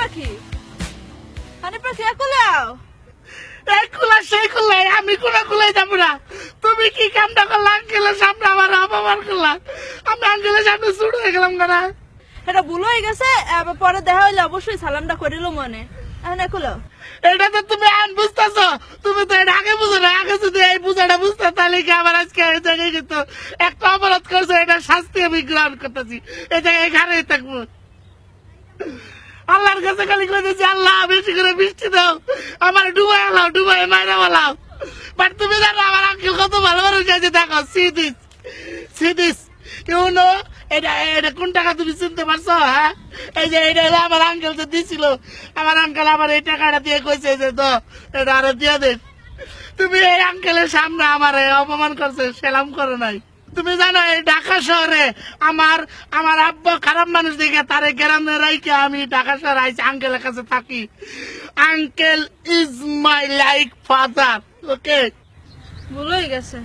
পাখি? হানি পাখি একুলাও সেই কুলাই আমি কোন কুলাই যাব না। তুমি কি কামটা করলে আঙ্কেলের সামনে আমার অপমান করলা? আমি আঙ্কেলের সামনে শুরু হয়ে গেলাম এটা ভুল হয়ে গেছে পরে দেখা হইলে অবশ্যই সালামটা করিল মনে। এখন একুলাও এটা তো তুমি আন বুঝতেছ তুমি তো এটা আগে বুঝো না আগে যদি এই বুঝাটা বুঝতে তাহলে কি আমার আজকে এই জায়গায় কিন্তু একটা অপরাধ করছে? এটা শাস্তি আমি গ্রহণ করতেছি। এই জায়গায় ঘাড়ে থাকব। আল্লাহর কাছে খালি কইতেছি আল্লাহ, বেশি করে বৃষ্টি দাও। আমার ডুবাই আলাও, ডুবাই মাইরা বলাও বাট তুমি জানো, আমার আঙ্কেল কত ভালো ভালো গেছে দেখো সিদিস সিদিস ইউ নো, এটা এটা কোন টাকা তুমি চিনতে পারছ হ্যাঁ? এই যে, এটা আমার আঙ্কেল যে দিছিল। আমার আঙ্কেল আমার এই টাকাটা দিয়ে কইছে যে তো এটা আরও দিয়ে দে। তুমি এই আঙ্কেলের সামনে আমার অপমান করছে, সেলাম করো নাই। তুমি জানো এই ঢাকা শহরে আমার আমার আব্বা খারাপ মানুষ দেখে তারে গ্রামে রাইকে আমি ঢাকা শহরে আইছি আঙ্কেলের কাছে থাকি। Uncle is my like father okay ভুল হয়ে গেছে।